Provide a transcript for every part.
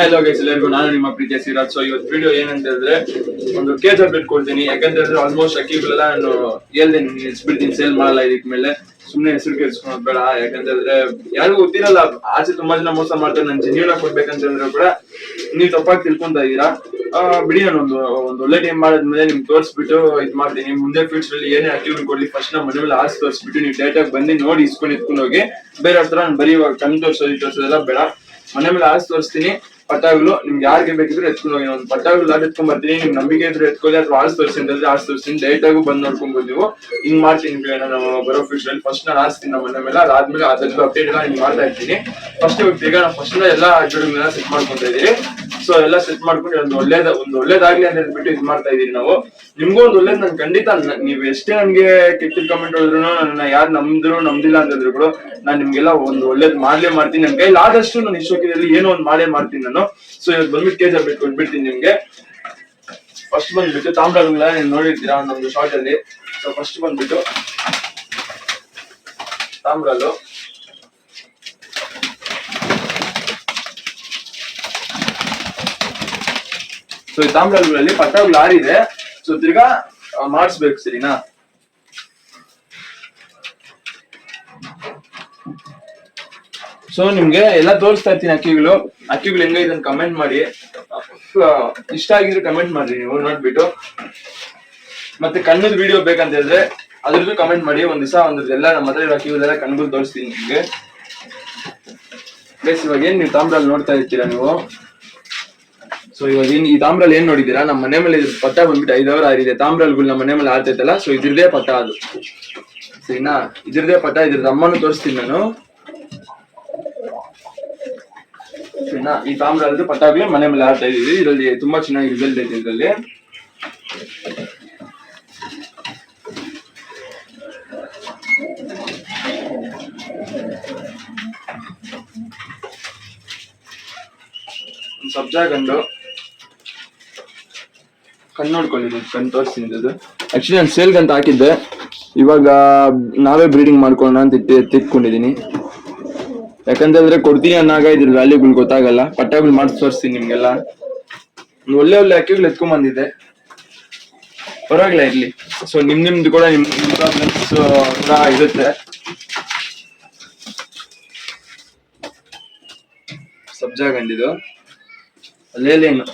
Hello guys ಎಲ್ಲರಿಗೂ ನಾನು ನಿಮ್ಮ ಪ್ರೀತಿಯ ಸಿರಾಜ್ ಸೊ ಇವತ್ತು ವಿಡಿಯೋ ಏನಂತ ಹೇಳಿದ್ರೆ ಒಂದು ಕೇಜ್ ಅಪ್ಡೇಟ್ ಕೊಡ್ತೀನಿ. ಯಾಕಂತ ಹೇಳಿದ್ರೆ ಆಲ್ಮೋಸ್ಟ್ ಅಕ್ಕಿಗಳೆಲ್ಲ ನಾನು ಹೇಳ್ದೆ ನಿಲ್ಸ್ಬಿಡ್ತೀನಿ ಸೇಲ್ ಮಾಡಲ್ಲ ಇದಕ್ ಮೇಲೆ ಸುಮ್ಮನೆ ಹೆಸರು ಕೇಳಿಸ್ಕೊಳೋದು ಬೇಡ. ಯಾಕಂತ ಹೇಳಿದ್ರೆ ಯಾರಿಗೂ ಗೊತ್ತಿರಲ್ಲ ಆಚೆ ತುಂಬಾ ಜನ ಮೋಸ ಮಾಡ್ತಾರೆ. ನಾನು ಜೀವನ ಕೊಡ್ಬೇಕಂತ ಕೂಡ ನೀವು ತಪ್ಪಾಗಿ ತಿಳ್ಕೊಂತ ಇದೀರಾ ಆ, ಬಿಡಿ ನಾನು ಒಂದು ಒಂದು ಒಳ್ಳೆ ಟೈಮ್ ಮಾಡಿದ್ಮೇಲೆ ನಿಮ್ಗೆ ತೋರಿಸ್ಬಿಟ್ಟು ಇದು ಮಾಡ್ತೀನಿ. ಮುಂದೆ ಫ್ಯೂಚರ್ ಅಲ್ಲಿ ಏನೇ ಅಕ್ಟಿವ್ ಕೊಡ್ಲಿ ಫಸ್ಟ್ ನಮ್ಮ ಮನೆ ಮೇಲೆ ಆಸೆ ತೋರಿಸ್ಬಿಟ್ಟು ನೀವು ಡೇಟಾಗಿ ಬಂದು ನೋಡಿ ಇಸ್ಕೊಂಡು ಇಟ್ಕೊಂಡು ಹೋಗಿ. ಬೇರೆ ಹತ್ರ ನಾನು ಬರೀ ಕಣ್ಣು ತೋರಿಸೋದು ತೋರಿಸೋದೆಲ್ಲ ಬೇಡ. ಮನೆ ಮೇಲೆ ಆಸೆ ತೋರಿಸ್ತೀನಿ. ಪಟ್ಟಾಗ್ಲು ನಿಮ್ಗೆ ಯಾರಿಗೆ ಬೇಕಿದ್ರು ಎತ್ಕೊಂಡು ಹೋಗಿ. ಒಂದು ಪಟ್ಟಾಗ್ಲು ಲಾಟ್ ಎತ್ಕೊಂಡ್ ಬರ್ತೀನಿ. ನಿಮ್ ನಂಬಿಕೆ ಇದ್ರೆ ಎತ್ಕೊಳ್ಳಿ. ಅಥವಾ ಆರ್ಸ್ ತೋರಿಸ್ತೀನಿ. ಅಂದ್ರೆ ಆರ್ಸ್ ತೋರಿಸ್ತೀನಿ. ಡೈರೆಕ್ಟ್ ಆಗು ಬಂದ್ ನೋಡ್ಕೊಂಬೋದು ನೀವು. ಹಿಂಗ್ ಮಾಡ್ತೀನಿ ನಾವು ಬರೋ ಫ್ಯೂಚರ್ ಫಸ್ಟ್ ನಾನು ಆರ್ಸ್ತೀನಿ ನಮ್ಮ ಮನೆ ಮೇಲೆ. ಅದಾದ್ಮೇಲೆ ಅದ್ರ ಅಪ್ಡೇಟ್ ಎಲ್ಲ ಹಿಂಗ್ ಮಾಡ್ತಾ ಇರ್ತೀನಿ. ಫಸ್ಟ್ ಈಗ ನಾನು ಫಸ್ಟ್ ಎಲ್ಲ ಗಿಡಗಳನ್ನೆಲ್ಲ ಸೆಟ್ ಮಾಡ್ಕೊಂತ ಇದೀನಿ ಸೊ ಎಲ್ಲ ಸೆಟ್ ಮಾಡ್ಕೊಂಡು ಒಂದು ಒಳ್ಳೇದ ಒಂದು ಒಳ್ಳೇದಾಗ್ಲಿ ಅಂತ ಹೇಳ್ಬಿಟ್ಟು ಇದು ಮಾಡ್ತಾ ಇದೀವಿ ನಾವು. ನಿಮ್ಗೂ ಒಂದು ಒಳ್ಳೇದ್ ನನ್ ಖಂಡಿತ ನೀವ್ ಎಷ್ಟೇ ನನ್ಗೆ ಕೆಟ್ಟ ಕಮೆಂಟ್ ಹೋದ್ರು ನನ್ನ ಯಾರು ನಮ್ದ್ರು ನಮ್ದಿಲ್ಲ ಅಂತಂದ್ರು ಕೂಡ ನಾನ್ ನಿಮ್ಗೆಲ್ಲ ಒಂದು ಒಳ್ಳೇದ್ ಮಾಡ್ಲೇ ಮಾಡ್ತೀನಿ. ನನ್ ಕೈಲಿ ಆದಷ್ಟು ನಾನು ಇಷ್ಟೋಕಿದಲ್ಲಿ ಏನೋ ಒಂದ್ ಮಾಡೇ ಮಾಡ್ತೀನಿ ನಾನು. ಸೊ ಇವತ್ತು ಬಂದ್ಬಿಟ್ಟು ಕೇಜ್ ಬಿಟ್ಟು ಕೊಟ್ಬಿಡ್ತೀನಿ ನಿಮ್ಗೆ. ಫಸ್ಟ್ ಬಂದ್ಬಿಟ್ಟು ತಾಮ್ರಗಳೆಲ್ಲ ನೀವು ನೋಡಿರ್ತೀರಾ ನಮ್ದು ಶಾರ್ಟ್ ಅಲ್ಲಿ? ಸೊ ಫಸ್ಟ್ ಬಂದ್ಬಿಟ್ಟು ತಾಮ್ರಲ್ಲು ಸೊ ಈ ತಾಮ್ರಗಳಲ್ಲಿ ಲಾರಿ ಆರಿದೆ ಸೊ ತಿರ್ಗಾ ಮಾಡಿಸ್ಬೇಕು ಸರಿನಾ? ಸೊ ನಿಮ್ಗೆ ಎಲ್ಲ ತೋರಿಸ್ತಾ ಇರ್ತೀನಿ ಅಕ್ಕಿಗಳು. ಅಕ್ಕಿಗಳು ಹೆಂಗೈತೆ ಅಂತ ಕಮೆಂಟ್ ಮಾಡಿ. ಇಷ್ಟ ಆಗಿದ್ರೆ ಕಮೆಂಟ್ ಮಾಡ್ರಿ ನೀವು, ನೋಡ್ಬಿಟ್ಟು. ಮತ್ತೆ ಕಣ್ಣದ ವಿಡಿಯೋ ಬೇಕಂತ ಹೇಳಿದ್ರೆ, ಅದ್ರದ್ದು ಕಮೆಂಟ್ ಮಾಡಿ. ಒಂದ್ ದಿವಸ ಒಂದ್ ಎಲ್ಲ ನಮ್ಮ ಹತ್ರ ಇರೋ ಅಕ್ಕಿಗಳೆಲ್ಲ ಕಣ್ಗಳು ತೋರಿಸ್ತೀನಿ ನಿಮ್ಗೆ. ಪ್ಲೇಸ್ ಇವಾಗ ಏನ್ ನೀವು ತಾಮ್ರಲ್ಲಿ ನೋಡ್ತಾ ಇರ್ತೀರಾ ನೀವು? ಸೊ ಇವಾಗ ಈ ತಾಮ್ರಲ್ಲಿ ಏನ್ ನೋಡಿದೀರಾ ನಮ್ಮ ಮನೆ ಮೇಲೆ ಇದ್ರ ಪಟ್ಟ ಬಂದ್ಬಿಟ್ಟು ಐದು ಅವರ್ ಆರಿದೆ ತಾಮ್ರಲ್ಗಳು ನಮ್ಮ ಮನೆ ಮೇಲೆ ಆರ್ತೈತಲ್ಲ ಸೊ ಇದ್ರದೇ ಪಟ್ಟ ಅದು. ಸರಿನಾ? ಇದ್ರದೇ ಪಟ್ಟ, ಇದ್ರದ ಅಮ್ಮನು ತೋರಿಸ್ತೀನಿ ನಾನು. ಸರಿನಾ? ಈ ತಾಮ್ರದ್ದು ಪಟ್ಟಾಗ್ಲೇ ಮನೆ ಮೇಲೆ ಆಡ್ತಾ ಇದೀವಿ ಇದರಲ್ಲಿ ತುಂಬಾ ಚೆನ್ನಾಗಿ ರಿಸಲ್ಟ್ ಐತೆ ಇದರಲ್ಲಿ. ಸಬ್ಜಾ ಗಂಡು. ಕಣ್ಣು ನೋಡ್ಕೊಳ್ಳಿ ಇದು ಕಣ್ಣು ತೋರಿಸ್ತೀನಿ ಇದು. ಆಕ್ಚುಲಿ ನಾನು ಸೇಲ್ಗೆ ಅಂತ ಹಾಕಿದ್ದೆ. ಇವಾಗ ನಾವೇ ಬ್ರೀಡಿಂಗ್ ಮಾಡ್ಕೊಳ್ಳೋಣ ಅಂತ ಎತ್ತಿಟ್ಕೊಂಡಿದ್ದೀನಿ ಯಾಕಂತಂದ್ರೆ ಕೊಡ್ತೀನಿ ಅನ್ನಾಗ ಇದ್ರ ವ್ಯಾಲ್ಯೂಗಳು ಗೊತ್ತಾಗಲ್ಲ. ಪಟ್ಟಾಗಳು ಮಾಡಿ ತೋರಿಸ್ತೀನಿ ನಿಮ್ಗೆಲ್ಲ. ಒಳ್ಳೆ ಒಳ್ಳೆ ಅಕ್ಕಿಗಳು ಎತ್ಕೊಂಡ್ ಬಂದಿದ್ದೆ ಪರವಾಗಿಲ್ಲ ಇರ್ಲಿ. ಸೊ ನಿಮ್ ನಿಮ್ದು ಕೂಡ ನಿಮ್ ಕೂಡ ಇರುತ್ತೆ. ಸಬ್ಜಾ ಗಂಡಿದು. ಅಲ್ಲೇಲೇನು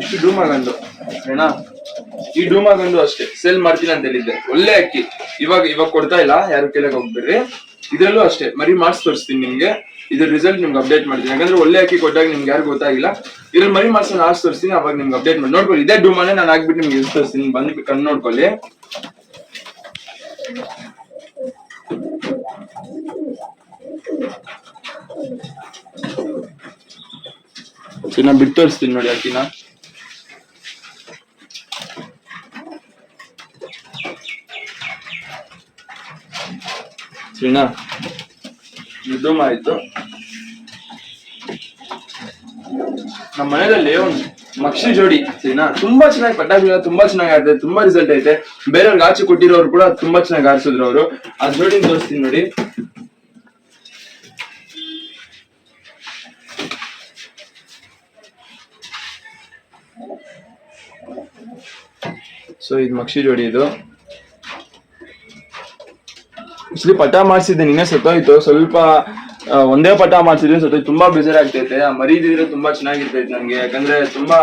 ಇಷ್ಟು ಡೂಮ್ ಗಂಡು ಏನಾ ಈ ಡೂಮ್ ಗಂಡು ಅಷ್ಟೇ ಸೆಲ್ ಮಾಡ್ತೀನಿ ಅಂತ ಹೇಳಿದ್ದೆ ಒಳ್ಳೆ ಅಕ್ಕಿ. ಇವಾಗ ಇವಾಗ ಕೊಡ್ತಾ ಇಲ್ಲ, ಯಾರು ಕೇಳಕ್ ಹೋಗ್ಬಿಡ್ರಿ. ಇದ್ರಲ್ಲೂ ಅಷ್ಟೇ, ಮರಿ ಮಾಡಿಸ್ ತೋರಿಸ್ತೀನಿ ನಿಮ್ಗೆ. ಇದ್ರ ರಿಸಲ್ಟ್ ನಿಮ್ಗೆ ಅಪ್ಡೇಟ್ ಮಾಡ್ತೀನಿ. ಯಾಕಂದ್ರೆ ಒಳ್ಳೆ ಅಕ್ಕಿ ಕೊಟ್ಟಾಗ ನಿಮ್ಗೆ ಯಾರು ಗೊತ್ತಾಗಿಲ್ಲ. ಇದ್ರಲ್ಲಿ ಮರಿ ಮಾಡ್ಸೋ ಆರ್ಸ್ ತೋರಿಸ್ತೀನಿ, ಅವಾಗ ನಿಮ್ಗೆ ಅಪ್ಡೇಟ್ ಮಾಡಿ. ನೋಡ್ಕೊಳ್ಳಿ, ಇದೇ ಡೂಮಾನೆ ನಾನು ಹಾಕ್ಬಿಟ್ಟು ನಿಮ್ಗೆ ಯೂಸ್ ತೋರಿಸ್ತೀನಿ. ಬಂದು ಕಣ್ಣು ನೋಡ್ಕೊಳ್ಳಿ. ಬಿಟ್ಟು ತೋರಿಸ್ತೀನಿ ನೋಡಿ ಅಕ್ಕಿನ. ಸರಿನಾ ಇದು ಆಯ್ತು. ನಮ್ಮ ಮನೆಯಲ್ಲಿ ಒಂದು ಮಕ್ಷಿ ಜೋಡಿ ಸರಿನಾ ತುಂಬಾ ಚೆನ್ನಾಗಿ ಪಟಾಕಿ ತುಂಬಾ ಚೆನ್ನಾಗಿ ಆಡ್ತದೆ ತುಂಬಾ ರಿಸಲ್ಟ್ ಐತೆ. ಬೇರೆಯವ್ರಿಗೆ ಆಚೆ ಕೊಟ್ಟಿರೋರು ಕೂಡ ತುಂಬಾ ಚೆನ್ನಾಗಿ ಆರಿಸಿದ್ರು ಅವರು. ಆ ಜೋಡಿ ತೋರಿಸ್ತೀನಿ ನೋಡಿ. ಸೊ ಇದು ಮಕ್ಷಿ ಜೋಡಿ ಇದು. ಇಸ್ಲಿ ಪಟ ಮಾಡಿಸಿದ್ದೆ, ನಿನ್ನೆ ಸತ್ತೋಯ್ತು. ಸ್ವಲ್ಪ ಒಂದೇ ಪಟ ಮಾಡ್ಸಿದ್ವಿ, ಸತ್ತೋಯ್ತು. ತುಂಬಾ ಬೇಜಾರಾಗ್ತೈತೆ. ಮರೀದಿದ್ರೆ ತುಂಬಾ ಚೆನ್ನಾಗಿರ್ತೈತೆ ನಂಗೆ ಯಾಕಂದ್ರೆ ತುಂಬಾ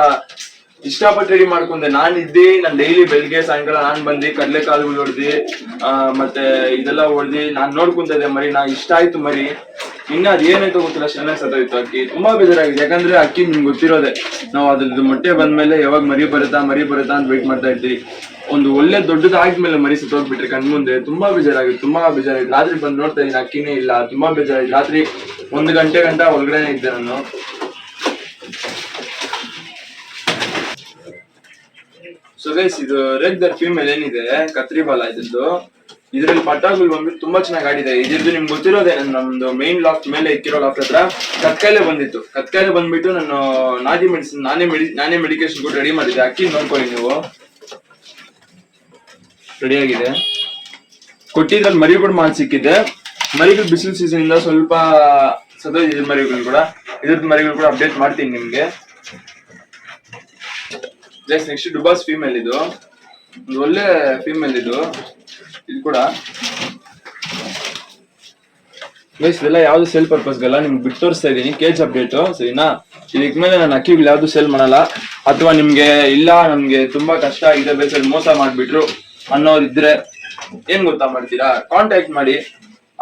ಇಷ್ಟಪಟ್ಟು ರೆಡಿ ಮಾಡ್ಕೊಂಡೆ. ನಾನು ಇದ್ದಿ, ನಾನು ಡೈಲಿ ಬೆಳಿಗ್ಗೆ, ಸಾಯಂಕಾಲ ನಾನ್ ಬಂದು ಕಡಲೆಕಾಳುಗಳು ಹೊಡೆದಿ ಮತ್ತೆ ಇದೆಲ್ಲ ಹೊಡೆದಿ, ನಾನ್ ನೋಡ್ಕೊಂತ ಮರಿ. ನಾ ಇಷ್ಟ ಆಯ್ತು ಮರಿ. ಇನ್ನ ಅದ್ ಏನಾಯ್ತು ಗೊತ್ತಿಲ್ಲ ಚೆನ್ನಾಗಿ ಸತ್ತೋಯ್ತು ಅಕ್ಕಿ. ತುಂಬಾ ಬೇಜಾರಾಗಿದೆ. ಯಾಕಂದ್ರೆ ಅಕ್ಕಿ ನಿಮ್ಗೆ ಗೊತ್ತಿರೋದೆ. ನಾವು ಅದ್ರದ್ದು ಮೊಟ್ಟೆ ಬಂದ್ಮೇಲೆ ಯಾವಾಗ ಮರಿ ಬರುತ್ತಾ ಮರಿ ಬರುತ್ತಾ ಅಂತ ವೇಟ್ ಮಾಡ್ತಾ ಇದ್ವಿ. ಒಂದು ಒಳ್ಳೆ ದೊಡ್ಡದಾದ್ಮೇಲೆ ಮರಿ ಸತ್ತೋಗ್ಬಿಟ್ರೆ ಕಣ್ಮುಂದೆ ತುಂಬಾ ಬೇಜಾರಾಗಿತ್ತು ತುಂಬಾ ಬೇಜಾರಾಗಿತ್ತು ರಾತ್ರಿ ಬಂದು ನೋಡ್ತಾ ಇದ್ದೀನಿ ಅಕ್ಕಿನೇ ಇಲ್ಲ. ತುಂಬಾ ಬೇಜಾರಾಗಿತ್ತು ರಾತ್ರಿ ಒಂದು ಗಂಟೆ ಗಂಟ ಒಳಗಡೆನೆ ಇದ್ದೆ ನಾನು. ಸೊ ಗೈಸ್ ಇದು ರೆಡ್ ದರ್ ಫೀಮೇಲ್ ಏನಿದೆ, ಕತ್ರಿ ಬಾಲ ಇದ್ದು ಇದ್ರಲ್ಲಿ ಬಂದ್ಬಿಟ್ಟು ತುಂಬಾ ಚೆನ್ನಾಗಿ ಆಡಿದೆ. ಇದ್ರದ್ದು ನಿಮ್ಗೆ ಗೊತ್ತಿರೋದೇ ನಮ್ದು ಮೈನ್ ಲಾಫ್ಟ್ ಮೇಲೆ ಇಕ್ಕಿರೋ ಲಾಫ್ಟ್ ಹತ್ರ ಕತ್ಕಾಯಿಲೆ ಬಂದಿತ್ತು. ಕತ್ಕಾಯಿಲೆ ಬಂದ್ಬಿಟ್ಟು ನಾನು ನಾಟಿ ಮೆಡಿಸಿನ್ ನಾನೇ ಮೆಡಿ ನಾನೇ ಮೆಡಿಕೇಶನ್ ಕೂಡ ರೆಡಿ ಮಾಡಿದ್ದೆ. ಅಕ್ಕಿ ನೋಡ್ಕೊಳ್ಳಿ ನೀವು. ರೆಡಿ ಆಗಿದೆ. ಕೊಟ್ಟಿದ್ರಲ್ಲಿ ಮರಿ ಕೂಡ ಮಾಡಿ ಸಿಕ್ಕಿದೆ. ಮರಿಗಳು ಬಿಸಿಲು ಸೀಸನ್ ಇಂದ ಸ್ವಲ್ಪ ಸದೋದಿದೆ ಮರಿಗಳು ಕೂಡ. ಇದ್ರದ್ದು ಮರಿಗಳು ಕೂಡ ಅಪ್ಡೇಟ್ ಮಾಡ್ತೀನಿ ನಿಮ್ಗೆ. ಜಸ್ಟ್ ನೆಕ್ಸ್ಟ್ ಡುಬಾಸ್ ಫೀಮೇಲ್ ಇದು ಒಂದು ಒಳ್ಳೆ ಫೀಮೇಲ್ ಇದು ಇದು ಕೂಡ. ಗೈಸ್ ಇದೆಲ್ಲ ಯಾವ್ದು ಸೇಲ್ ಪರ್ಪಸ್ಗೆಲ್ಲ ನಿಮ್ಗೆ ಬಿಟ್ಟು ತೋರಿಸ್ತಾ ಇದೀನಿ ಕೇಜ್ ಅಪ್ಡೇಟ್ ಸರಿನಾ? ಇದಕ್ಕೆ ಮೇಲೆ ನಾನು ಅಕ್ಕಿಗಳು ಯಾವ್ದು ಸೇಲ್ ಮಾಡಲ್ಲ. ಅಥವಾ ನಿಮ್ಗೆ ಇಲ್ಲ, ನಮ್ಗೆ ತುಂಬಾ ಕಷ್ಟ ಆಗಿದೆ ಬೇಸಲ್ಲಿ ಮೋಸ ಮಾಡ್ಬಿಟ್ರು ಅನ್ನೋರಿದ್ರೆ ಏನ್ ಗೊತ್ತಾ ಮಾಡ್ತೀರಾ? ಕಾಂಟ್ಯಾಕ್ಟ್ ಮಾಡಿ.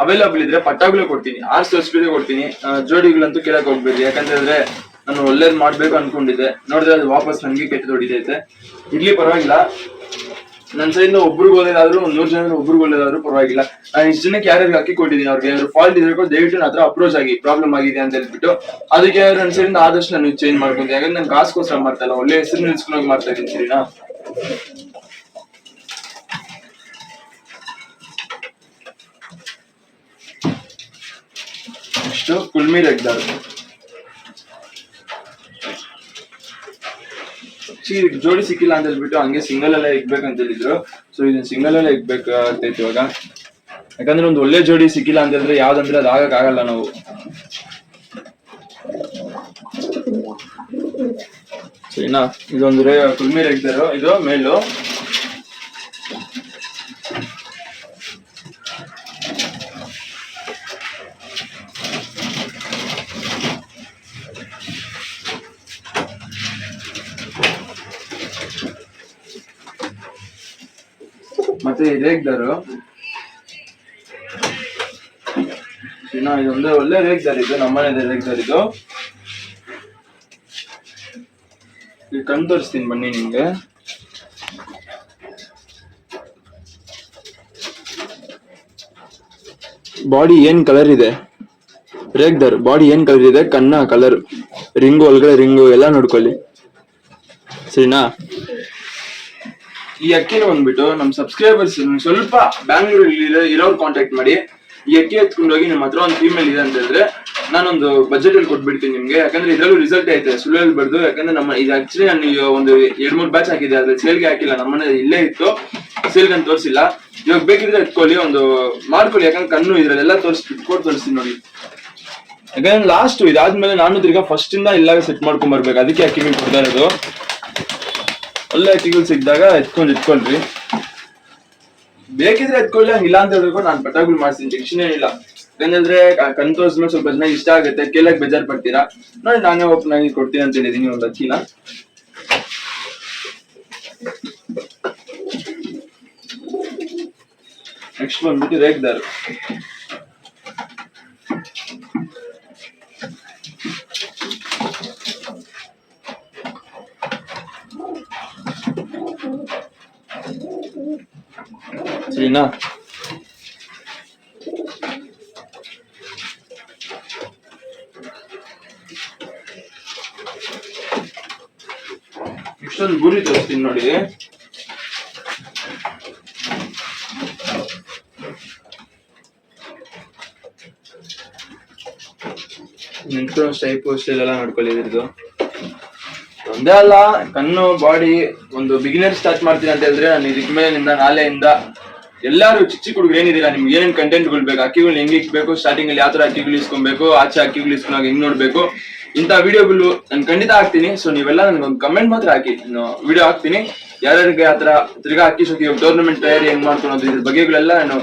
ಅವೈಲಬಲ್ ಇದ್ರೆ ಪಟ್ಟಾಗ್ಲೂ ಕೊಡ್ತೀನಿ. ಆರ್ ಸಬ್ಸ್ಕ್ರೈಬ್ ಕೊಡ್ತೀನಿ. ಜೋಡಿಗಳಂತೂ ಕೇಳಕ್ ಹೋಗ್ಬೇಡಿ. ಯಾಕಂತಂದ್ರೆ ನಾನು ಒಳ್ಳೇದ್ ಮಾಡ್ಬೇಕು ಅನ್ಕೊಂಡಿದ್ದೆ. ನೋಡಿದ್ರೆ ಅದು ವಾಪಸ್ ನನ್ಗೆ ಕೆಟ್ಟ ಹೊಡಿತೈತೆ. ಇರ್ಲಿ, ಪರವಾಗಿಲ್ಲ. ನನ್ನ ಸೈಡ್ ಒಬ್ರಿಗೆ ಒಳ್ಳೇದಾದ್ರು, ಒಂದ್ ನೂರ್ ಜನ ಒಬ್ರಿಗೆ ಒಳ್ಳೇದಾದ್ರು ಪರವಾಗಿಲ್ಲ. ನಾನು ಇಷ್ಟು ಜನಕ್ಕೆ ಯಾರ್ಯಾರಿಗೆ ಅಕ್ಕಿ ಕೊಟ್ಟಿದ್ದೀನಿ, ಅವ್ರಿಗೆ ಯಾರು ಫಾಲ್ಟ್ ಇದ್ರೆ ದಯವಿಟ್ಟು ನನ್ನ ಹತ್ರ ಅಪ್ರೋಚ್ ಆಗಿ ಪ್ರಾಬ್ಲಮ್ ಆಗಿದೆ ಅಂತ ಹೇಳ್ಬಿಟ್ಟು, ಅದಕ್ಕೆ ನನ್ನ ಸೈಡ್ ಆದಷ್ಟು ನಾನು ಚೇಂಜ್ ಮಾಡ್ಕೊಂತೀನಿ. ಯಾಕಂದ್ರೆ ನಾನು ಕಾಸ್ಕೋಸ್ಕರ ಮಾಡ್ತಾ ಇಲ್ಲ ಒಳ್ಳೆ ಹೆಸರು ನಿಲ್ಸ್ಕೊಂಡೋಗಿ ಮಾಡ್ತಾ ಇದ್ದೀನಿ ಸರಿನಾ? ಕುಲ್ಮಿ ರೆಡ್ದಾರ್ ಜೋಡಿ ಸಿಕ್ಕಿಲ್ಲ ಅಂತ ಹೇಳ್ಬಿಟ್ಟು ಹಂಗೆ ಸಿಂಗಲ್ ಇಕ್ಬೇಕು ಅಂತ ಹೇಳಿದ್ರು. ಸೊ ಇದನ್ನ ಸಿಂಗಲ್ ಅಲ್ಲೇ ಇಕ್ಬೇಕು ಆಗ್ತೈತಿ ಇವಾಗ. ಯಾಕಂದ್ರೆ ಒಂದು ಒಳ್ಳೆ ಜೋಡಿ ಸಿಕ್ಕಿಲ್ಲ ಅಂತ ಹೇಳಿದ್ರೆ ಯಾವ್ದಂದ್ರೆ ಅದು ಆಗಕ್ ಆಗಲ್ಲ ನಾವು. ಸರಿನಾ ಇದೊಂದು ಕುಲ್ಮಿ ರೆಗ್ದಾರು, ಇದು ಮೇಲು. ಮತ್ತೆ ರೇಗ್ದಾರು ಇನ್ನ ಇದೊಂದು ಒಳ್ಳೆ ರೇಗ್ದಾರ್ ಇದು ನಮ್ಮನೆ ರೇಗ್ದಾರ್ ಇದು ಈಗ ಕಣ್ ತೋರಿಸ್ತೀನಿ ಬನ್ನಿ ನಿಮ್ಗೆ ಬಾಡಿ ಏನ್ ಕಲರ್ ಇದೆ ರೇಗ್ದಾರ್ ಬಾಡಿ ಏನ್ ಕಲರ್ ಇದೆ ಕಣ್ಣ ಕಲರ್ ರಿಂಗು ಒಳಗಡೆ ರಿಂಗು ಎಲ್ಲ ನೋಡ್ಕೊಳ್ಳಿ ಸರಿನಾ ಈ ಅಕ್ಕಿನ ಬಂದ್ಬಿಟ್ಟು ನಮ್ ಸಬ್ಸ್ಕ್ರೈಬರ್ಸ್ ಸ್ವಲ್ಪ ಬ್ಯಾಂಗ್ಳೂರಲ್ಲಿ ಇರೋರು ಕಾಂಟ್ಯಾಕ್ಟ್ ಮಾಡಿ. ಈ ಅಕ್ಕಿ ಎತ್ಕೊಂಡು ಹೋಗಿ ನಿಮ್ಮ ಹತ್ರ ಒಂದು ಫೀಮೇಲ್ ಇದೆ ಅಂತ ಹೇಳಿದ್ರೆ ನಾನೊಂದು ಬಜೆಟ್ ಅಲ್ಲಿ ಕೊಟ್ಬಿಡ್ತೀನಿ ನಿಮ್ಗೆ. ಯಾಕಂದ್ರೆ ಇದ್ರಲ್ಲೂ ರಿಸಲ್ಟ್ ಐತೆ ಸುಳ್ಳು ಹೇಳ್ಬಾರ್ದು ಯಾಕಂದ್ರೆ ನಮ್ಮ ಇದು ಆಕ್ಚುಲಿ ನಾನು ಒಂದು ಎರಡ್ ಮೂರ್ ಬ್ಯಾಚ್ ಹಾಕಿದೆ ಅದ್ರ ಸೇಲ್ಗೆ ಹಾಕಿಲ್ಲ. ನಮ್ಮನೆ ಇಲ್ಲೇ ಇತ್ತು. ಸೇಲ್ಗೆ ಅಂತ ತೋರಿಸಿಲ್ಲ. ಇವಾಗ ಬೇಕಿದ್ರೆ ಎತ್ಕೊಳ್ಳಿ, ಒಂದು ಮಾಡ್ಕೊಳ್ಳಿ. ಯಾಕಂದ್ರೆ ಕಣ್ಣು ಇದ್ರಲ್ಲೆಲ್ಲ ತೋರಿಸ್ ಕೊಟ್ಟು ತೋರಿಸ್ತೀನಿ ನೋಡಿ. ಯಾಕಂದ್ರೆ ಲಾಸ್ಟ್ ಇದಾದ್ಮೇಲೆ ನಾನು ತಿರ್ಗಾ ಫಸ್ಟ್ ಇಂದ ಇಲ್ಲಾಗ ಸೆಟ್ ಮಾಡ್ಕೊಂಡ್ ಬರ್ಬೇಕು. ಅದಕ್ಕೆ ಅಕ್ಕಿಗಳು ಕೊಡ್ತಾ ಇರೋದು. ಒಳ್ಳೆ ಅಕ್ಕಿಗಳು ಸಿಕ್ಕಿದಾಗ ಎತ್ಕೊಂಡು ಇಟ್ಕೊಳ್ರಿ ಬೇಕಿದ್ರೆ ಎತ್ಕೊಳ್ಳಿ, ಹಂಗಿಲ್ಲ ಅಂತ ಹೇಳಿದ್ರು ನಾನು ಪಟಾಕಿ ಮಾಡ್ತೀನಿ ಟೆನ್ಷನ್ ಏನಿಲ್ಲ. ಯಾಕಂದ್ರೆ ಕಣ್ ತೋರಿಸ್ಮೇಲೆ ಸ್ವಲ್ಪ ಜನ ಇಷ್ಟ ಆಗುತ್ತೆ. ಕೇಳಕ್ ಬೇಜಾರ್ ಪಡ್ತೀರಾ ನೋಡಿ, ನಾನೇ ಓಪನ್ ಆಗಿ ಕೊಡ್ತೀನಿ ಅಂತ ಹೇಳಿದೀನಿ ಒಂದು ಚೀಲ ನೆಕ್ಸ್ಟ್ ಬಂದ್ಬಿಟ್ಟು ರೇಗ್ದಾರ್ ಸರಿನಾ? ಇಷ್ಟೊಂದು ಗುರಿ ತೋರಿಸ್ತೀನಿ ನೋಡಿ. ನಿಂತ್ಕೊಂಡು ಸ್ಟೈಪ್ ಸ್ಟೈಲ್ ಎಲ್ಲ ನೋಡ್ಕೊಳ್ಳಿ ಇದ್ರದ್ದು. ಒಂದೇ ಅಲ್ಲ, ಕಣ್ಣು ಬಾಡಿ ಒಂದು ಬಿಗಿನರ್ ಸ್ಟಾರ್ಟ್ ಮಾಡ್ತೀನಿ ಅಂತ ಹೇಳಿದ್ರೆ ನಾನು ಇದಕ್ಕೆ ಮೇಲಿಂದ ನಾಳೆಯಿಂದ ಎಲ್ಲಾರು ಚಿಕ್ಕ ಹುಡುಗರು ಏನಿದ್ದೀರಾ ನಿಮ್ಗೆ ಏನೇನು ಕಂಟೆಂಟ್ಗಳು ಬೇಕು ಅಕ್ಕಿಗಳು ಹೆಂಗೆ ಇಕ್ಬೇಕು ಸ್ಟಾರ್ಟಿಂಗ್ ಅಲ್ಲಿ ಯಾವ ತರ ಅಕ್ಕಿಗಳು ಇಸ್ಕೊಬೇಕು, ಆಚೆ ಅಕ್ಕಿಗಳು ಇಸ್ಕೊಂಡಾಗ ಹೆಂಗ್ ನೋಡ್ಬೇಕು ಇಂಥ ವಿಡಿಯೋಗಳು ನಾನು ಖಂಡಿತ ಹಾಕ್ತೀನಿ. ಸೊ ನೀವೆಲ್ಲ ನನ್ಗೆ ಒಂದು ಕಮೆಂಟ್ ಮಾತ್ರ ಹಾಕಿ ನಾನು ವಿಡಿಯೋ ಹಾಕ್ತೀನಿ. ಯಾರ್ಯಾರಿಗೆ ಆ ತರ ತಿರ್ಗಾ ಅಕ್ಕಿ ಶೋಕಿ ಟೂರ್ನಮೆಂಟ್ ತಯಾರಿ ಹೆಂಗ್ ಮಾಡ್ಕೊಳೋದು, ಇದ್ರ ಬಗ್ಗೆಗಳೆಲ್ಲ ನಾನು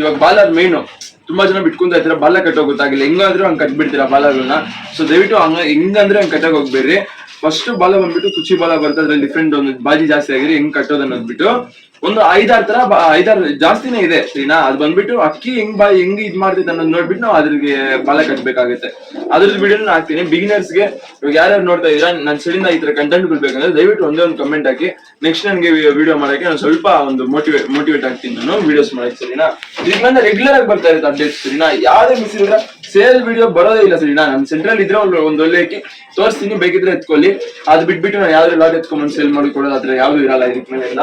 ಇವಾಗ ಬಾಲರ್ ಮೇನು ತುಂಬಾ ಜನ ಬಿಟ್ಕೊಂತ ಇರ್ತೀರ ಬಾಲ ಕಟ್ಟೋಗ್ ಗೊತ್ತಾಗಿಲ್ಲ. ಹೆಂಗಾದ್ರೂ ಹಂಗೆ ಕಟ್ಬಿಡ್ತೀರಾ ಬಾಲಗಳನ್ನ ಸೊ ದಯವಿಟ್ಟು ಹಂಗ ಹೆಂಗಂದ್ರೆ ಹಂಗೆ ಕಟ್ಟಕ್ ಹೋಗ್ಬೇಡ್ರಿ. ಫಸ್ಟ್ ಬಾಲ ಬಂದ್ಬಿಟ್ಟು ಕುಚಿ ಬಾಲ ಬಂತ ಅದ್ರಲ್ಲಿ ಡಿಫ್ರೆಂಟ್ ಒಂದು ಬಾಜಿ ಜಾಸ್ತಿ ಆಗಿದೆ ಹೆಂಗ್ ಕಟ್ಟೋದು ಅನ್ನೋದ್ಬಿಟ್ಟು ಒಂದು ಐದಾರ್ ತರ ಐದಾರ್ ಜಾಸ್ತಿನೇ ಇದೆ ಸರಿನಾ ಅದು ಬಂದ್ಬಿಟ್ಟು ಅಕ್ಕಿ ಹೆಂಗ್ ಬಾ, ಹೆಂಗ್ ಇದ್ ಮಾಡ್ತೈತೆ ಅನ್ನೋದ್ ನೋಡ್ಬಿಟ್ಟು ನಾವು ಅದ್ರಿಗೆ ಬಾಲ ಕಟ್ಬೇಕಾಗುತ್ತೆ. ಅದ್ರದ್ದು ವಿಡಿಯೋ ಹಾಕ್ತೀನಿ. ಬಿಗಿನರ್ಸ್ಗೆ ಇವಾಗ ಯಾರ್ಯಾರು ನೋಡ್ತಾ ಇದೀರಾ ನನ್ನ ಸೈಡಿಂದ ಈ ತರ ಕಂಟೆಂಟ್ ಬೇಕಂದ್ರೆ ದಯವಿಟ್ಟು ಒಂದೇ ಒಂದು ಕಮೆಂಟ್ ಹಾಕಿ. ನೆಕ್ಸ್ಟ್ ನನಗೆ ವಿಡಿಯೋ ಮಾಡಕ್ಕೆ ನಾನು ಸ್ವಲ್ಪ ಒಂದು ಮೋಟಿವೇಟ್ ಮೋಟಿವೇಟ್ ಆಗ್ತೀನಿ ನಾನು ವಿಡಿಯೋಸ್ ಮಾಡಕ್ಕೆ, ಸರಿನಾ? ಇದರಿಂದ ರೆಗ್ಯುಲರ್ ಆಗಿ ಬರ್ತಾ ಇರುತ್ತೆ ಅಪ್ಡೇಟ್ಸ್ ಸರಿನಾ? ಯಾವ್ದೇ ಮಿಸ್ ಇಲ್ಲ ಸೇಲ್ ವಿಡಿಯೋ ಬರೋದೇ ಇಲ್ಲ ಸರಿನಾ ನಾನು ಸೆಂಟ್ರಲ್ ಇದ್ರೆ ಒಂದು ಒಂದು ಒಳ್ಳೆ ಅಕ್ಕಿ ತೋರಿಸ್ತೀನಿ, ಬೇಕಿದ್ರೆ ಎತ್ಕೊಳ್ಳಿ. ಅದು ಬಿಟ್ಬಿಟ್ಟು ನಾನು ಯಾವ್ದು ಲಾಗ್ ಎತ್ಕೊಂಡ್ಬಂದು ಸೇಲ್ ಮಾಡಿ ಕೊಡೋದು ಆದ್ರೆ ಯಾವ್ದು ಇರಲ್ಲ ಇದಕ್ಕೆ ಮೇಲೆ ಎಲ್ಲ.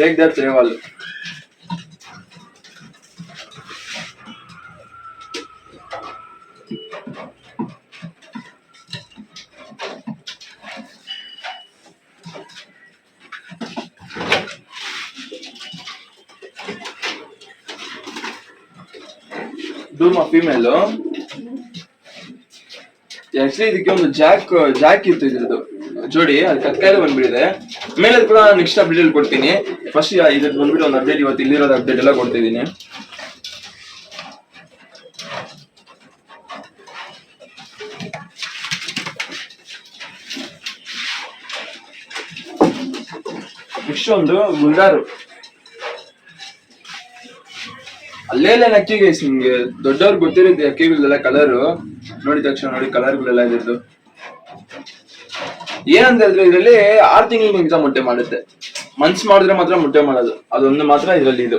ಲೇಕ್ ದಟ್ ಸೇವಲ್ ಡೂಮಾ ಫೀಮೇಲು ಆಕ್ಚುಲಿ ಇದಕ್ಕೆ ಒಂದು ಜಾಕ್ ಜಾಕ್ ಇತ್ತು ಇದ್ರದ್ದು ಜೋಡಿ ಅದು ಕತ್ಕಾಯಿಲೆ ಬಂದ್ಬಿಟ್ಟಿದೆ ಮೇಲೆ ಕೂಡ ನೆಕ್ಸ್ಟ್ ಅಪ್ಡೇಟ್ ಕೊಡ್ತೀನಿ ಫಸ್ಟ್ ಇದ್ರದ್ದು ಬಂದ್ಬಿಟ್ಟು ಒಂದು ಅಪ್ಡೇಟ್ ಇವತ್ತು ಇಲ್ಲಿರೋದು ಅಪ್ಡೇಟ್ ಎಲ್ಲ ಕೊಡ್ತಿದ್ದೀನಿ ನೆಕ್ಸ್ಟ್ ಒಂದು ಗುಲ್ದಾರು ಅಲ್ಲೇ ನಕ್ಕಿ ಗೈಸ್ ನಿಮ್ಗೆ ದೊಡ್ಡವ್ರು ಗೊತ್ತಿರುತ್ತೆ ಅಕ್ಕಿಗಳೆಲ್ಲ ಕಲರ್ ನೋಡಿದ ತಕ್ಷಣ ನೋಡಿ ಕಲರ್ಗಳೆಲ್ಲ ಇದ್ರದ್ದು. ಏನಂತ ಹೇಳಿದ್ರೆ ಇದರಲ್ಲಿ ಆರ್ ತಿಂಗಳು ಎಕ್ಸಾಮ್ ಮೊಟ್ಟೆ ಮಾಡುತ್ತೆ. ಮನ್ಸ್ ಮಾಡಿದ್ರೆ ಮಾತ್ರ ಮೊಟ್ಟೆ ಮಾಡೋದು. ಅದೊಂದು ಮಾತ್ರ ಇದರಲ್ಲಿ ಇದು.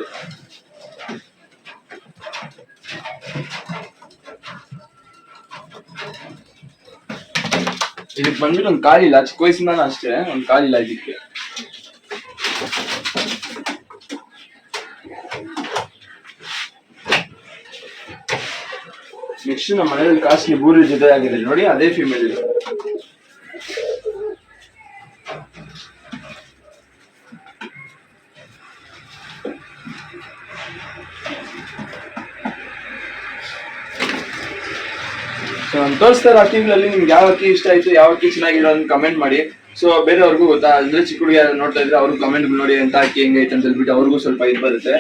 ಇದಕ್ಕೆ ಬಂದ್ಬಿಟ್ಟು ಒಂದು ಕಾಲಿಲ್ಲ. ಚಿಕ್ಕ ವಯಸ್ಸಿಂದ ಅಷ್ಟೇ. ಒಂದು ಕಾಲಿಲ್ಲ ಇದಕ್ಕೆ. ನೆಕ್ಸ್ಟ್ ನಮ್ಮ ಮನೆಯಲ್ಲಿ ಕಾಸ್ಟ್ಲಿ ಬೂರಿ ಜೊತೆ ಆಗಿದೆ ನೋಡಿ, ಅದೇ ಫೀಮೇಲ್ ಸೊ ನಾನು ತೋರಿಸ್ತಾ ಇರೋ ನಿಮ್ಗೆ ಯಾವ ಅಕ್ಕಿ ಇಷ್ಟ ಆಯ್ತು, ಯಾವ ಅಕ್ಕಿ ಚೆನ್ನಾಗಿರೋ ಅಂತ ಕಮೆಂಟ್ ಮಾಡಿ. ಸೊ ಬೇರೆಯವ್ರಿಗೂ ಗೊತ್ತಾ, ಅಂದ್ರೆ ಚಿಕ್ಕ ಹುಡುಗಿ ನೋಡ್ತಾ ಇದ್ರೆ ಅವ್ರಿಗೆ ಕಮೆಂಟ್ ನೋಡಿ ಅಂತ ಅಕ್ಕಿ ಹೆಂಗೈತೆ ಅಂತ ಹೇಳ್ಬಿಟ್ಟು ಅವ್ರಿಗೂ ಸ್ವಲ್ಪ ಇದು ಬರುತ್ತೆ.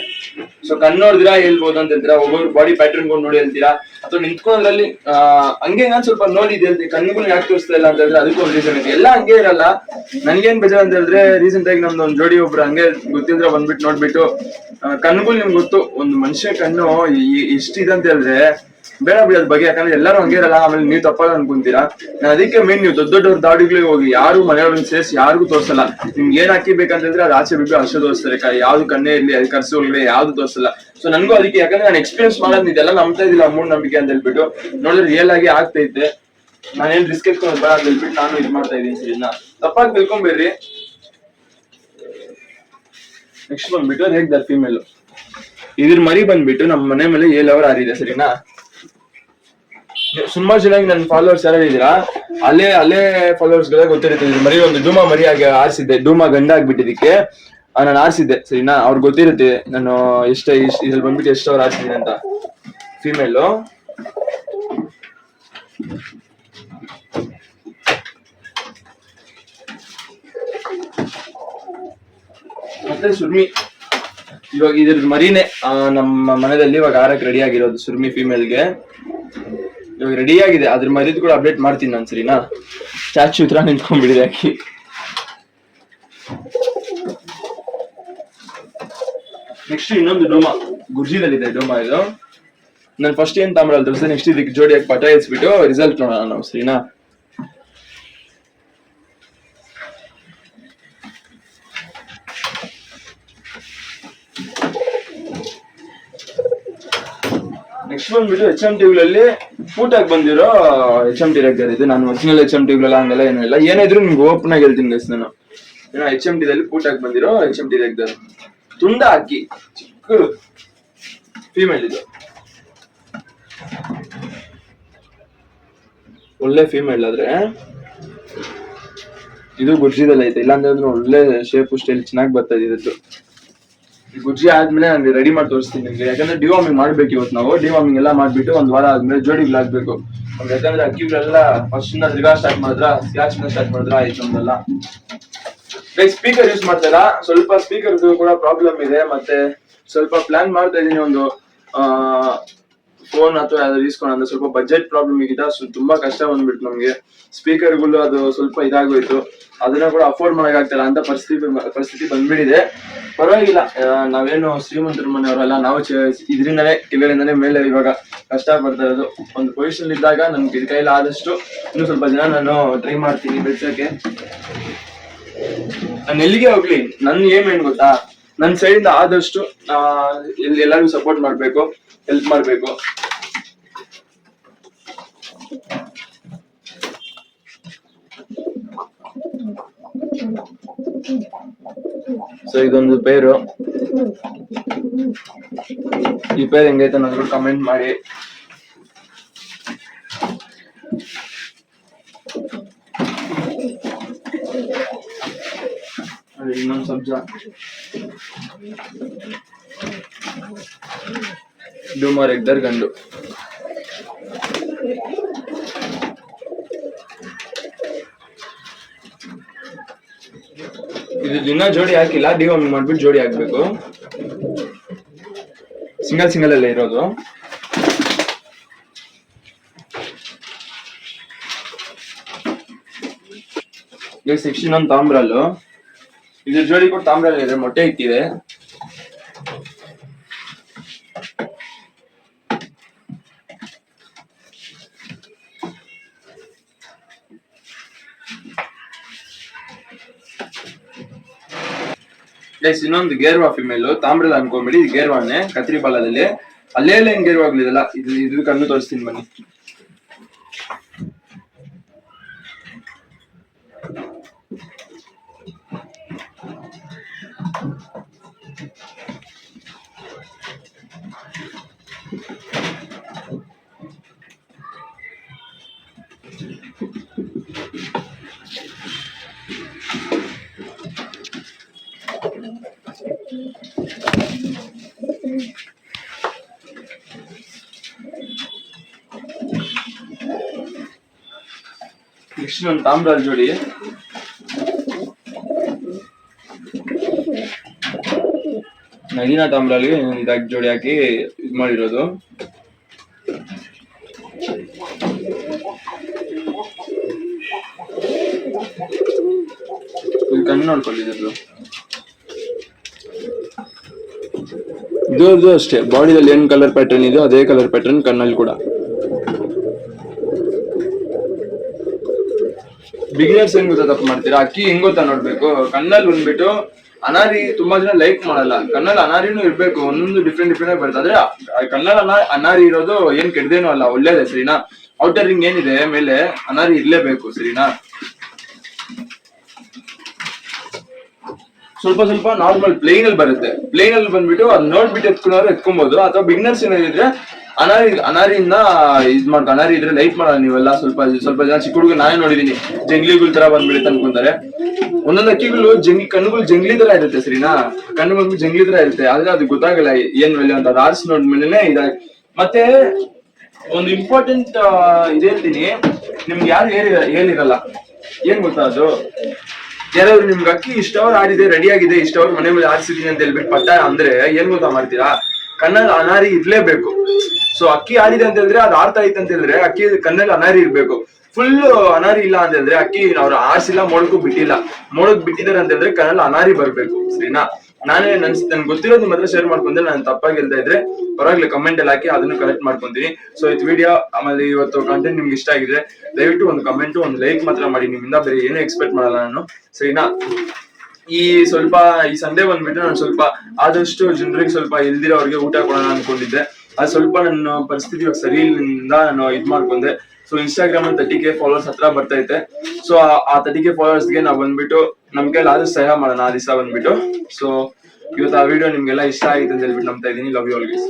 ಸೊ ಕಣ್ಣು ನೋಡಿದ್ರಾ ಹೇಳ್ಬೋದು ಅಂತ ಒಬ್ಬೊಬ್ರು ಬಾಡಿ ಪ್ಯಾಟರ್ನ್ ನೋಡಿ ಹೇಳ್ತೀರಾ? ಅಥವಾ ನಿಂತ್ಕೊಂಡ್ರಲ್ಲಿ ಆ, ಹಂಗೆ ನಾನು ಸ್ವಲ್ಪ ನೋಡಿದ್ದೆ ಅಂತ ಕಣ್ಣುಗಳು ಯಾಕೆ ತೋರಿಸ್ತಾ ಇಲ್ಲ ಅಂತ ಹೇಳಿದ್ರೆ ಅದಕ್ಕೂ ಒಂದು ರೀಸನ್ ಇದೆ. ಎಲ್ಲ ಹಂಗೆ ಇರಲ್ಲ. ನನ್ಗೇನ್ ಬೇಜಾರ್ ಅಂತ ಹೇಳಿದ್ರೆ ರೀಸೆಂಟ್ ಆಗಿ ನಮ್ದು ಒಂದು ಜೋಡಿ ಒಬ್ರು ಹಂಗೆ ಗೊತ್ತಿದ್ರೆ ಬಂದ್ಬಿಟ್ಟು ನೋಡ್ಬಿಟ್ಟು ಕಣ್ಣುಗಳು ನಿಮ್ಗೆ ಗೊತ್ತು ಒಂದು ಮನುಷ್ಯ ಕಣ್ಣು ಎಷ್ಟಿದೆ ಅಂತ ಹೇಳಿದ್ರೆ ಬೇಡ ಬಿಡಿ ಅದ್ ಬಗ್ಗೆ, ಯಾಕಂದ್ರೆ ಎಲ್ಲರೂ ಹಂಗೆ ಇರಲ್ಲ, ಆಮೇಲೆ ನೀವು ತಪ್ಪಾಗ ಅನ್ಕೊಂತೀರಾ? ನಾನು ಅದಕ್ಕೆ ಮೇನ್ ನೀವು ದೊಡ್ಡ ದೊಡ್ಡ ದಾಡಿಗಳಿಗೆ ಹೋಗಿ, ಯಾರು ಮನೆಯವ್ರನ್ನ ಸೇರಿಸಿ ಯಾರಿಗೂ ತೋರಿಸಲ್ಲ. ನಿಮ್ಗೆ ಏನ್ ಹಾಕಿ ಬೇಕಂತಂದ್ರೆ ಅದು ಆಚೆ ಬಿಬ್ಬಿ ಅಷ್ಟೇ ತೋರಿಸ್ತಾರೆ. ಯಾವ್ದು ಕಣ್ಣೇ ಇರ್ಲಿ, ಅದು ಕರ್ಸು ಒಳಗಡೆ ಯಾವ್ದು ತೋರಿಸಲ್ಲ. ಸೊ ನನಗೂ ಅದಕ್ಕೆ, ಯಾಕಂದ್ರೆ ನಾನು ಎಕ್ಸ್ಪೀರಿಯನ್ಸ್ ಮಾಡೋದ್ ಇದೆಲ್ಲ ನಂಬ್ತಾ ಇದಿಲ್ಲ ಮೂಢ ನಂಬಿಕೆ ಅಂತ ಹೇಳ್ಬಿಟ್ಟು. ನೋಡಿದ್ರೆ ರಿಯಲ್ ಆಗಿ ಆಗ್ತೈತೆ ನಾನೇನ್ ರಿಸ್ಕ್ ಎತ್ಕೊಂಡು ಬೇಡ ಅಂತ ಹೇಳ್ಬಿಟ್ಟು ನಾನು ಇದು ಮಾಡ್ತಾ ಇದ್ದೀನಿ ಸರಿನಾ ತಪ್ಪಾಗಿ ತಿಳ್ಕೊಂಬೇಡ್ರಿ. ನೆಕ್ಸ್ಟ್ ಬಂದ್ಬಿಟ್ಟು ಹೇಗ್ದಾರ್ ದರ್ ಫೀಮೇಲ್ ಇದ್ರ ಮರಿ ಬಂದ್ಬಿಟ್ಟು ನಮ್ಮ ಮನೆ ಮೇಲೆ ಏಳ್ ಅವರ್ ಆರಿದೆ ಸರಿನಾ? ಸುಮಾರು ಚೆನ್ನಾಗಿ ನನ್ನ ಫಾಲೋವರ್ಸ್ ಯಾರು ಇದ್ದೀರಾ? ಅಲ್ಲೇ ಅಲ್ಲೇ ಫಾಲೋವರ್ಸ್ ಗಳೇ ಗೊತ್ತಿರುತ್ತೆ. ಮರಿ ಒಂದು ಡೂಮಾ ಮರಿಯಾಗಿ ಆರಿಸಿದ್ದೆ. ಡೂಮಾ ಗಂಡ ಆಗ್ಬಿಟ್ಟಿದ್ದಕ್ಕೆ. ನಾನು ಆರಿಸಿದ್ದೆ, ಸರಿನಾ? ಅವ್ರಿಗೆ ಗೊತ್ತಿರುತ್ತೆ. ನಾನು ಎಷ್ಟ ಇದ್ರಲ್ಲಿ ಬಂದ್ಬಿಟ್ಟು ಎಷ್ಟು ಅವ್ರು ಆರಿಸಿದ್ದೀನಿ ಅಂತ. ಫಿಮೇಲು ಮತ್ತೆ ಸುರ್ಮಿ. ಇವಾಗ ಇದ್ರ ಮರಿನೇ. ನಮ್ಮ ಮನೆಯಲ್ಲಿ ಇವಾಗ ಆರಕ್ಕೆ ರೆಡಿ ಆಗಿರೋದು ಸುರ್ಮಿ ಫಿಮೇಲ್ಗೆ ಇವಾಗ ರೆಡಿ ಆಗಿದೆ. ಅದ್ರ ಮರಿದ್ ಕೂಡ ಅಪ್ಡೇಟ್ ಮಾಡ್ತೀನಿ ನಾನು ಸರಿನಾ? ಸ್ಟ್ಯಾಚು ಹತ್ರ ನಿಂತ್ಕೊಂಡ್ಬಿಡಿದೆ ಅಕ್ಕಿ ನೆಕ್ಸ್ಟ್ ಇನ್ನೊಂದು ಡೋಮಾ ಗುರ್ಜಿದಲ್ಲಿದೆ ಡೋಮಾ ಇದು. ನಾನು ಫಸ್ಟ್ ಏನ್ ತಾಮ್ರಲ್ಲಿ ತೋರಿಸಿದೆ ನೆಕ್ಸ್ಟ್ ಇದಕ್ಕೆ ಜೋಡಿಯಾಗಿ ಪಟ ಎಸ್ಬಿಟ್ಟು ರಿಸಲ್ಟ್ ನೋಡೋಣ ನಾವು ಸರಿನಾ? ನೆಕ್ಸ್ಟ್ ಬಂದ್ಬಿಟ್ಟು ಎಚ್ ಎಂ ಟಿಗಳಲ್ಲಿ ಫೂಟಾಗಿ ಬಂದಿರೋ ಎಚ್ ಎಂ ರೆಕ್ಟರ್ ಇದು. ನಾನು ಒರಿಜಿನಲ್ ಎಚ್ ಎಂ ಟಿಗಳೆಲ್ಲ ಹಂಗೆಲ್ಲ ಏನೂ ಇಲ್ಲ. ಏನೇ ಇದ್ರು ನಿಮ್ಗೆ ಓಪನ್ ಆಗಿ ಹೇಳ್ತೀನಿ ಗೈಸ್ ನಾನು. ಏನೋ ಎಚ್ ಎಂ ಟಿದಲ್ಲಿ ಫೂಟಾಗಿ ಬಂದಿರೋ ಎಚ್ ಎಂ ರೆಕ್ಟರ್ ತುಂಡ ಅಕ್ಕಿ. ಚಿಕ್ಕ. ಫೀಮೇಲ್ ಇದು. ಒಳ್ಳೆ ಫೀಮೇಲ್ ಆದ್ರೆ ಇದು ಗುರ್ಜಿದಲ್ಲಿ ಐತೆ ಇಲ್ಲಾಂದ್ರೆ ಒಳ್ಳೆ ಶೇಪ್ ಸ್ಟೈಲ್ ಚೆನ್ನಾಗಿ ಬರ್ತಾ ಇದೆ. ಗುಜ್ಜಿ ಆದ್ಮೇಲೆ ನಾನು ರೆಡಿ ಮಾಡಿ ತೋರಿಸ್ತೀನಿ ನಿಮ್ಗೆ. ಯಾಕಂದ್ರೆ ಡಿವಾಮಿಂಗ್ ಮಾಡ್ಬೇಕು ಇವತ್ತು ನಾವು. ಡಿವಾಮಿಂಗ್ ಎಲ್ಲ ಮಾಡ್ಬಿಟ್ಟು ಒಂದ್ ವಾರ ಆದ್ಮೇಲೆ ಜೋಡಿಗಳು ಹಾಕ್ಬೇಕು ಯಾಕಂದ್ರೆ ಅಕ್ಕಿಗಳೆಲ್ಲ ಫಸ್ಟ್ ಇಂದ ತಿರ್ಗಾ ಸ್ಟಾರ್ಟ್ ಮಾಡಿದ್ರ ಸ್ಕ್ರಾಚ್ ಸ್ಟಾರ್ಟ್ ಮಾಡಿದ್ರ ಆಯ್ತು ನಮ್ದೆಲ್ಲ. ಸ್ಪೀಕರ್ ಯೂಸ್ ಮಾಡ್ತಾರ? ಸ್ವಲ್ಪ ಸ್ಪೀಕರ್ ಕೂಡ ಪ್ರಾಬ್ಲಮ್ ಇದೆ. ಮತ್ತೆ ಸ್ವಲ್ಪ ಪ್ಲಾನ್ ಮಾಡ್ತಾ ಇದೀನಿ ಒಂದು ಫೋನ್ ಅಥವಾ ಯಾವ್ದಾದ್ರು ಇಸ್ಕೊಂಡು ಅಂದ್ರೆ ಸ್ವಲ್ಪ ಬಜೆಟ್ ಪ್ರಾಬ್ಲಮ್ ಇದೆ ಸೊ ತುಂಬಾ ಕಷ್ಟ ಬಂದ್ಬಿಟ್ಟು ನಮ್ಗೆ. ಸ್ಪೀಕರ್ಗಳು ಅದು ಸ್ವಲ್ಪ ಇದಾಗೋಯ್ತು. ಅದನ್ನ ಕೂಡ ಅಫೋರ್ಡ್ ಮಾಡಕ್ ಆಗ್ತಿಲ್ಲ ಅಂತ ಪರಿಸ್ಥಿತಿ ಪರಿಸ್ಥಿತಿ ಬಂದ್ಬಿಟ್ಟಿದೆ. ಪರವಾಗಿಲ್ಲ ನಾವೇನು ಶ್ರೀಮಂತರ ಮನೆಯವರಲ್ಲ ನಾವು ಇದರಿಂದನೇ ಕೆಳಗಡೆಯಿಂದನೇ ಮೇಲೆ ಇವಾಗ ಕಷ್ಟ ಪಡ್ತಾ ಇರೋದು. ಒಂದು ಪೊಸಿಷನ್ ಇದ್ದಾಗ ನಮ್ಗೆ ಇದ್ ಕೈಲಿ ಆದಷ್ಟು ಇನ್ನೂ ಸ್ವಲ್ಪ ಜನ ನಾನು ಟ್ರೈ ಮಾಡ್ತೀನಿ ಬೆಳ್ಸಕ್ಕೆ ನಾನು ಎಲ್ಲಿಗೆ ಹೋಗ್ಲಿ? ನನ್ ಏಮ್ ಏನ್ ಗೊತ್ತಾ? ನನ್ ಸೈಡ್ ಇಂದ ಆದಷ್ಟು ಎಲ್ಲರಿಗೂ ಸಪೋರ್ಟ್ ಮಾಡ್ಬೇಕು. ಹೆಲ್ಪ್ ಮಾಡ್ಬೇಕು ಸೊ ಇದೊಂದು ಪೇರು ಈ ಪೇರ್ ಹೆಂಗೈತೆ ನನಗೂ ಕಮೆಂಟ್ ಮಾಡಿ ಅಲ್ಲಿ ಇನ್ನೊಂದು ಸಬ್ಜಾ ಡೂಮರ್ ಎಗ್ದರ್ ಗಂಡು. ಇದು ದಿನ ಜೋಡಿ ಹಾಕಿಲ್ಲ ಡಿವಾರ್ಮಿಂಗ್ ಮಾಡ್ಬಿಟ್ಟು ಜೋಡಿ ಹಾಕ್ಬೇಕು. ಸಿಂಗಲ್ ಸಿಂಗಲ್ ಅಲ್ಲೇ ಇರೋದು. ಸಿಕ್ಸ್ಟಿನ್ ಒಂದು ತಾಮ್ರಲ್ಲು. ಇದ್ರ ಜೋಡಿ ಕೂಡ ತಾಮ್ರಲ್ಲಿ ಇದೆ ಮೊಟ್ಟೆ ಇಟ್ಟಿದೆ ಗೈಸ್ ಇನ್ನೊಂದು ಗೇರ್ವಾ ಫಿಮೇಲ್ ತಾಮ್ರದ ಅನ್ಕೊಂಬಿಡಿ ಗೇರ್ವಾನೆ, ಕತ್ರಿ ಬಾಲದಲ್ಲಿ. ಅಲ್ಲೇ ಏನ್ ಗೇರ್ವಾಗ್ಲಿದಲ್ಲ? ಇದು ಇದು ಕಣ್ಣು ತೋರಿಸ್ತೀನಿ ಬನ್ನಿ. ನೆಕ್ಸ್ಟ್ ತಾಮ್ರಾಲ್ ಜೋಡಿ ನಗಿನ ತಾಮ್ರಲ್ಲಿ ಇದಾಗಿ ಜೋಡಿ ಹಾಕಿ ಇದ್ ಮಾಡಿರೋದು. ಕಣ್ಣು ನೋಡ್ಕೊಂಡಿದ್ರು ಇದು ಅಷ್ಟೇ. ಬಾಡಿದಲ್ಲಿ ಏನ್ ಕಲರ್ ಪ್ಯಾಟರ್ನ್ ಇದೆಯೋ ಅದೇ ಕಲರ್ ಪ್ಯಾಟರ್ನ್ ಕಣ್ಣಲ್ಲಿ ಕೂಡ. ಬಿಗಿನರ್ಸ್ ಹೆಂಗ್ ಗೊತ್ತಾ ತಪ್ಪು ಮಾಡ್ತೀರಾ? ಅಕ್ಕಿ ಹೆಂಗ್ ಗೊತ್ತಾ ನೋಡ್ಬೇಕು? ಕಣ್ಣಲ್ಲಿ ಬಂದ್ಬಿಟ್ಟು ಅನಾರಿ ತುಂಬಾ ಜನ ಲೈಕ್ ಮಾಡಲ್ಲ. ಕಣ್ಣಲ್ಲಿ ಅನಾರಿನೂ ಇರ್ಬೇಕು, ಒಂದೊಂದು ಡಿಫ್ರೆಂಟ್ ಡಿಫ್ರೆಂಟ್ ಬರುತ್ತೆ. ಕಣ್ಣಲ್ಲಿ ಅನಾ, ಅನಾರಿ ಇರೋದು ಏನ್ ಕೆಡ್ದೇನೂ ಅಲ್ಲ, ಒಳ್ಳೇದೇ ಸರಿನಾ? ಔಟರ್ ರಿಂಗ್ ಏನಿದೆ, ಮೇಲೆ ಅನಾರಿ ಇರ್ಲೇಬೇಕು, ಸರಿನಾ? ಸ್ವಲ್ಪ ಸ್ವಲ್ಪ ನಾರ್ಮಲ್ ಪ್ಲೇನ್ ಅಲ್ಲಿ ಬರುತ್ತೆ. ಪ್ಲೇನ್ ಅಲ್ಲಿ ಬಂದ್ಬಿಟ್ಟು ಅದ್ ನೋಡ್ಬಿಟ್ಟು ಎತ್ಕೊಂಡ್ರೆ ಎತ್ಕೊಬಹುದು ಅಥವಾ ಬಿಗ್ನರ್ಸ್ ಏನಾದಿದ್ರೆ ಅನಾರಿ, ಅನಾರಿಯಿಂದ ಇದ್ ಮಾಡ್ಕೊ, ಅನಾರಿ ಇದ್ರೆ ಲೈಟ್ ಮಾಡಲ್ಲ ನೀವೆಲ್ಲ, ಸ್ವಲ್ಪ ಸ್ವಲ್ಪ ಜನ ಚಿಕ್ಕ ಹುಡುಗ ನಾನೇ ನೋಡಿದೀನಿ. ಜಂಗ್ಲಿಗಳ ತರ ಬಂದ್ಬಿಡುತ್ತೆ ಅನ್ಕೊಂತಾರೆ. ಒಂದೊಂದು ಅಕ್ಕಿಗಳು ಜಂಗ್ಲಿ, ಕಣ್ಣುಗಳು ಜಂಗ್ಲಿ ತರ ಇರುತ್ತೆ ಸರಿನಾ? ಕಣ್ಣುಗಳು ಜಂಗ್ಲಿ ತರ ಇರುತ್ತೆ. ಆದ್ರೆ ಅದು ಗೊತ್ತಾಗಲ್ಲ ಏನ್ ವ್ಯಾಲ್ಯೂ ಅಂತ. ಅದು ಆರಿಸಿ ನೋಡ್ಮೇಲೆ ಇದಾಗಿ, ಮತ್ತೆ ಒಂದು ಇಂಪಾರ್ಟೆಂಟ್ ಇದೆ ಹೇಳ್ತೀನಿ. ನಿಮ್ಗೆ ಯಾರು ಹೇಳಿ ಏನಿರಲ್ಲ ಏನ್ ಗೊತ್ತಾ ಅದು? ಯಾರಾದ್ರು ನಿಮ್ಗೆ ಅಕ್ಕಿ ಇಷ್ಟ ಅವ್ರು ಆಡಿದೆ ರೆಡಿ ಆಗಿದೆ ಮನೆ ಮೇಲೆ ಆರಿಸಿದೀನಿ ಅಂತ ಹೇಳ್ಬಿಟ್ಟು ಪಟ್ಟ ಅಂದ್ರೆ ಏನ್ ಗೊತ್ತಾ ಮಾಡ್ತೀರಾ? ಕಣ್ಣಲ್ಲಿ ಅನಾರಿ ಇರ್ಲೇಬೇಕು. ಸೊ ಅಕ್ಕಿ ಆಡಿದೆ ಅಂತ ಹೇಳಿದ್ರೆ ಅದು ಆಡ್ತಾ ಇತ್ತು ಅಂತ ಹೇಳಿದ್ರೆ ಅಕ್ಕಿ ಕಣ್ಣಲ್ಲಿ ಅನಾರಿ ಇರ್ಬೇಕು. ಫುಲ್ ಅನಾರಿ ಇಲ್ಲ ಅಂತ ಹೇಳಿದ್ರೆ ಅಕ್ಕಿ ಅವ್ರು ಆರ್ಸಿಲ್ಲ ಮೊಳಕು ಬಿಟ್ಟಿಲ್ಲ. ಮೊಳಕ್ ಬಿಟ್ಟಿದ್ದಾರೆ ಅಂತ ಹೇಳಿದ್ರೆ ಕಣ್ಣಲ್ಲಿ ಅನಾರಿ ಬರ್ಬೇಕು. ಸರಿನಾ? ನಾನೇ ನನ್ ನನ್ಗೆ ಗೊತ್ತಿರೋದು ಮಾತ್ರ ಶೇರ್ ಮಾಡ್ಕೊಂಡ್ರೆ ನಾನು ತಪ್ಪಾಗಿ ಇದ್ರೆ ಪರವಾಗಿಲ್ಲ ಕಮೆಂಟ್ ಅಲ್ಲಿ ಹಾಕಿ ಅದನ್ನು ಕಲೆಕ್ಟ್ ಮಾಡ್ಕೊಂತೀನಿ. ಸೊ ಇತ್ ವಿಡಿಯೋ ಆಮೇಲೆ ಇವತ್ತು ಕಂಟೆಂಟ್ ನಿಮ್ಗೆ ಇಷ್ಟ ಆಗಿದ್ರೆ ದಯವಿಟ್ಟು ಒಂದು ಕಮೆಂಟ್ ಒಂದು ಲೈಕ್ ಮಾತ್ರ ಮಾಡಿ. ನಿಮ್ಮಿಂದ ಬೇರೆ ಏನು ಎಕ್ಸ್ಪೆಕ್ಟ್ ಮಾಡಲ್ಲ ನಾನು. ಸರಿನಾ? ಈ ಸ್ವಲ್ಪ, ಈ ಸಂಡೇ ಬಂದ್ಬಿಟ್ಟು ನಾನು ಸ್ವಲ್ಪ ಆದಷ್ಟು ಜನರಿಗೆ ಸ್ವಲ್ಪ ಇಲ್ದಿರೋರಿಗೆ ಊಟ ಕೊಡೋಣ ಅನ್ಕೊಂಡಿದ್ದೆ. ಅದು ಸ್ವಲ್ಪ ನನ್ನ ಪರಿಸ್ಥಿತಿ ಸರಿ ನಾನು ಇದ್ ಮಾಡ್ಕೊಂಡೆ. ಸೊ ಇನ್ಸ್ಟಾಗ್ರಾಮ್ ಅಲ್ಲಿ ತರ್ಟಿ ಕೆ ಫಾಲೋವರ್ಸ್ ಹತ್ರ ಬರ್ತೈತೆ ಸೊ ಆ ತರ್ಟಿ ಕೆ ಫಾಲೋವರ್ಸ್ಗೆ ನಾವು ಬಂದ್ಬಿಟ್ಟು ನಮ್ ಕೈಲಿ ಆದಷ್ಟು ಸಹಾಯ ಮಾಡೋಣ, ಆ ದಿವಸ ಬಂದ್ಬಿಟ್ಟು. ಸೊ ಇವತ್ತು ಆ ವಿಡಿಯೋ ನಿಮ್ಗೆಲ್ಲ ಇಷ್ಟ ಆಗಿದೆ ಅಂತ ಹೇಳ್ಬಿಟ್ಟು ನಂಬ್ತಾ ಇದ್ದೀನಿ. Love you always